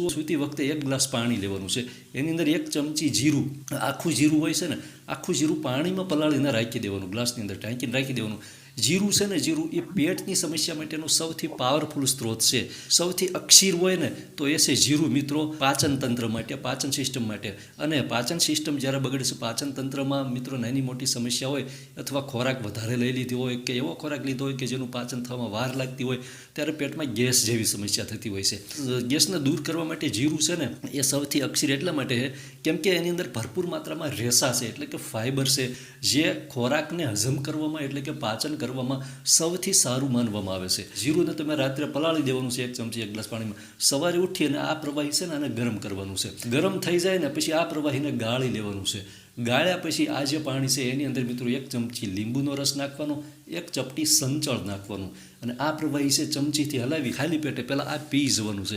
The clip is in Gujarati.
સૂતી વખતે એક ગ્લાસ પાણી લેવાનું છે. એની અંદર એક ચમચી જીરું, આખું જીરું હોય છે ને, આખું જીરું પાણીમાં પલાળીને રાખી દેવાનું, ગ્લાસની અંદર ઢાંકીને રાખી દેવાનું. જીરું છે ને, જીરું એ પેટની સમસ્યા માટેનો સૌથી પાવરફુલ સ્ત્રોત છે. સૌથી અક્ષીર હોય ને, તો એ છે જીરું મિત્રો પાચન તંત્ર માટે, પાચન સિસ્ટમ માટે. અને પાચન સિસ્ટમ જ્યારે બગડે છે, પાચન તંત્રમાં મિત્રો નાની મોટી સમસ્યા હોય અથવા ખોરાક વધારે લઈ લીધી હોય કે એવો ખોરાક લીધો હોય કે જેનું પાચન થવામાં વાર લાગતી હોય, ત્યારે પેટમાં ગેસ જેવી સમસ્યા થતી હોય છે. ગેસને દૂર કરવા માટે જીરું છે ને, એ સૌથી અક્ષીર એટલા માટે છે, કેમ કે એની અંદર ભરપૂર માત્રામાં રેસા છે, એટલે કે ફાઇબર છે, જે ખોરાકને હજમ કરવામાં, એટલે કે પાચન કરવામાં સૌથી સારું માનવામાં આવે છે. જીરુંને તમે રાત્રે પલાળી દેવાનું છે, એક ચમચી, એક ગ્લાસ પાણીમાં. સવારે ઉઠી અને આ પ્રવાહી છે ને આને ગરમ કરવાનું છે. ગરમ થઈ જાય ને પછી આ પ્રવાહીને ગાળી લેવાનું છે. ગાળ્યા પછી આ જે પાણી છે એની અંદર મિત્રો એક ચમચી લીંબુનો રસ નાખવાનો, એક ચપટી સંચળ નાખવાનું. અને આ પ્રવાહી છે ચમચીથી હલાવી ખાલી પેટે પહેલાં આ પી જવાનું છે.